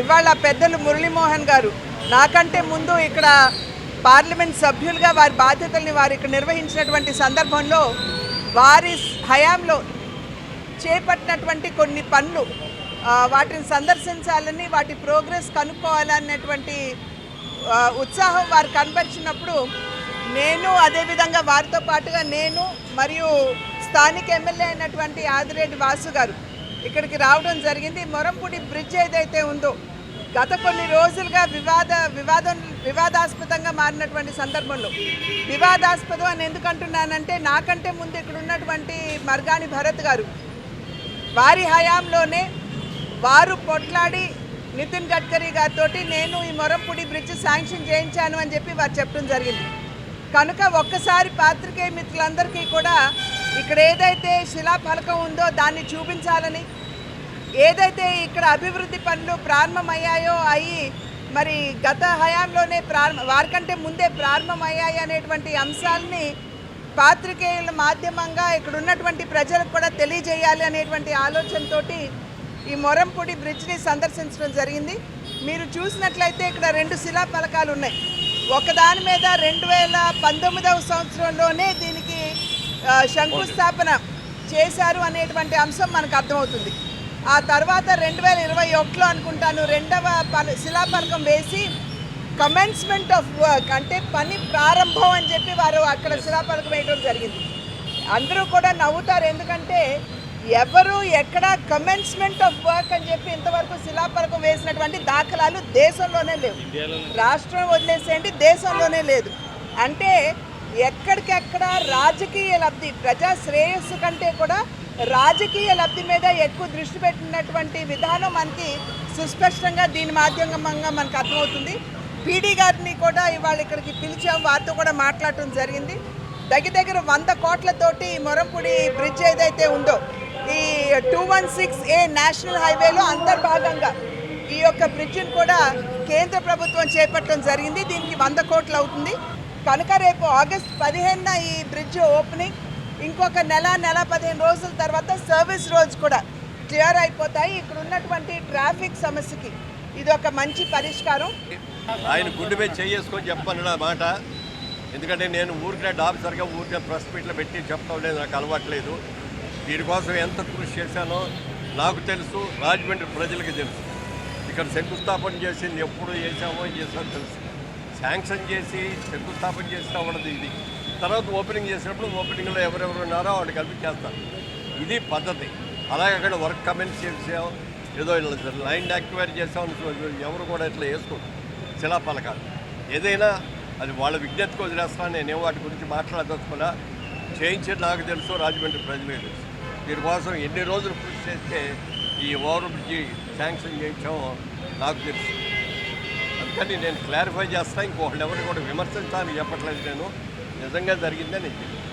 ఇవాళ పెద్దలు మురళీమోహన్ గారు నాకంటే ముందు ఇక్కడ పార్లమెంట్ సభ్యులుగా వారి బాధ్యతల్ని వారు ఇక్కడ నిర్వహించినటువంటి సందర్భంలో వారి హయాంలో చేపట్టినటువంటి కొన్ని పనులు వాటిని సందర్శించాలని వాటి ప్రోగ్రెస్ కనుక్కోవాలన్నటువంటి ఉత్సాహం వారు కనబరిచినప్పుడు నేను అదేవిధంగా వారితో పాటుగా నేను మరియు స్థానిక ఎమ్మెల్యే అయినటువంటి ఆదిరెడ్డి వాసు గారు ఇక్కడికి రావడం జరిగింది. మొరంపూడి బ్రిడ్జ్ ఏదైతే ఉందో గత కొన్ని రోజులుగా వివాద వివాదం వివాదాస్పదంగా మారినటువంటి సందర్భంలో వివాదాస్పదం అని ఎందుకు అంటున్నానంటే నాకంటే ముందు ఇక్కడ ఉన్నటువంటి మర్గాని భరత్ గారు వారి హయాంలోనే వారు పొట్లాడి నితిన్ గడ్కరీ గారితో నేను ఈ మొరంపూడి బ్రిడ్జ్ శాంక్షన్ చేయించాను అని చెప్పి వారు చెప్పడం జరిగింది. కనుక ఒక్కసారి పాత్రికేయ మిత్రులందరికీ కూడా ఇక్కడ ఏదైతే శిలాఫలకం ఉందో దాన్ని చూపించాలని ఏదైతే ఇక్కడ అభివృద్ధి పనులు ప్రారంభమయ్యాయో అయ్యి మరి గత హయాంలోనే ప్రారంభ వారికంటే ముందే ప్రారంభమయ్యాయి అనేటువంటి అంశాలని పాత్రికేయుల మాధ్యమంగా ఇక్కడ ఉన్నటువంటి ప్రజలకు కూడా తెలియజేయాలి అనేటువంటి ఆలోచనతోటి ఈ మొరంపూడి బ్రిడ్జ్ని సందర్శించడం జరిగింది. మీరు చూసినట్లయితే ఇక్కడ రెండు శిలా ఫలకాలు ఉన్నాయి. ఒకదాని మీద రెండు వేల పంతొమ్మిదవ సంవత్సరంలోనే దీనికి శంకుస్థాపన చేశారు అనేటువంటి అంశం మనకు అర్థమవుతుంది. ఆ తర్వాత రెండు వేల ఇరవై ఒకటిలో అనుకుంటాను రెండవ పల శిలాఫలకం వేసి కమెన్స్మెంట్ ఆఫ్ వర్క్ అంటే పని ప్రారంభం అని చెప్పి వారు అక్కడ శిలాఫలకం వేయడం జరిగింది. అందరూ కూడా నవ్వుతారు ఎందుకంటే ఎవరు ఎక్కడ కమెన్స్మెంట్ ఆఫ్ వర్క్ అని చెప్పి ఇంతవరకు శిలాఫలకం వేసినటువంటి దాఖలాలు దేశంలోనే లేవు. రాష్ట్రం వదిలేసేయండి దేశంలోనే లేదు. అంటే ఎక్కడికెక్కడ రాజకీయ లబ్ధి ప్రజా శ్రేయస్సు కంటే కూడా రాజకీయ లబ్ధి మీద ఎక్కువ దృష్టి పెట్టినటువంటి విధానం మనకి సుస్పష్టంగా దీని మాధ్యమంగా మనకు అర్థమవుతుంది. పీడీ గారిని కూడా ఇవాళ ఇక్కడికి పిలిచాం వారితో కూడా మాట్లాడటం జరిగింది. దగ్గర దగ్గర వంద కోట్లతోటి ఈ మొరంపూడి బ్రిడ్జ్ ఏదైతే ఉందో ఈ two one six A national హైవేలో అంతర్భాగంగా ఈ యొక్క బ్రిడ్జ్ని కూడా కేంద్ర ప్రభుత్వం చేపట్టడం జరిగింది. దీనికి వంద కోట్లు అవుతుంది. కనుక రేపు ఆగస్ట్ పదిహేనున ఈ బ్రిడ్జ్ ఓపెనింగ్. ఇంకొక నెల నెల పదిహేను రోజుల తర్వాత సర్వీస్ రోజు కూడా క్లియర్ అయిపోతాయి. ఇక్కడ ఉన్నటువంటి ట్రాఫిక్ సమస్యకి ఇది ఒక మంచి పరిష్కారం. ఆయన గుండె మీద చేసుకొని చెప్పను నా మాట. ఎందుకంటే నేను ఊరికే ఆఫీసర్గా ఊరికే ప్రెస్ మీట్లో పెట్టి చెప్పడం లేదు నాకు అలవాట్లేదు దీనికోసం ఎంత కృషి చేశానో నాకు తెలుసు రాజమండ్రి ప్రజలకు తెలుసు. ఇక్కడ శంకుస్థాపన చేసింది ఎప్పుడు చేసామో ఏం చేసామో తెలుసు. శాంక్షన్ చేసి శంకుస్థాపన చేస్తా ఉండదు ఇది. తర్వాత ఓపెనింగ్ చేసినప్పుడు ఓపెనింగ్లో ఎవరెవరు ఉన్నారో వాళ్ళు కలిపి చేస్తారు. ఇది పద్ధతి. అలాగే అక్కడ వర్క్ కమెంట్స్ చేసాం ఏదో లైన్ యాక్టివేట్ చేసాం. ఎవరు కూడా ఇట్లా వేసుకోరు. శిలాఫలకాలు ఏదైనా అది వాళ్ళ కోసం వదిలేస్తాను. నేనేం వాటి గురించి మాట్లాడదలుచుకున్నా. చేయించేది నాకు తెలుసు రాజమండ్రి ప్రజలకు తెలుసు. దీనికోసం ఎన్ని రోజులు కృషి చేస్తే ఈ ఓవర్ బ్రిడ్జి శాంక్షన్ చేయించామో నాకు తెలుసు. అందుకని నేను క్లారిఫై చేస్తాను ఇంకొకళ్ళు ఎవరిని కూడా విమర్శించడానికి చెప్పట్లేదు నేను. నిజంగా జరిగిందని నేను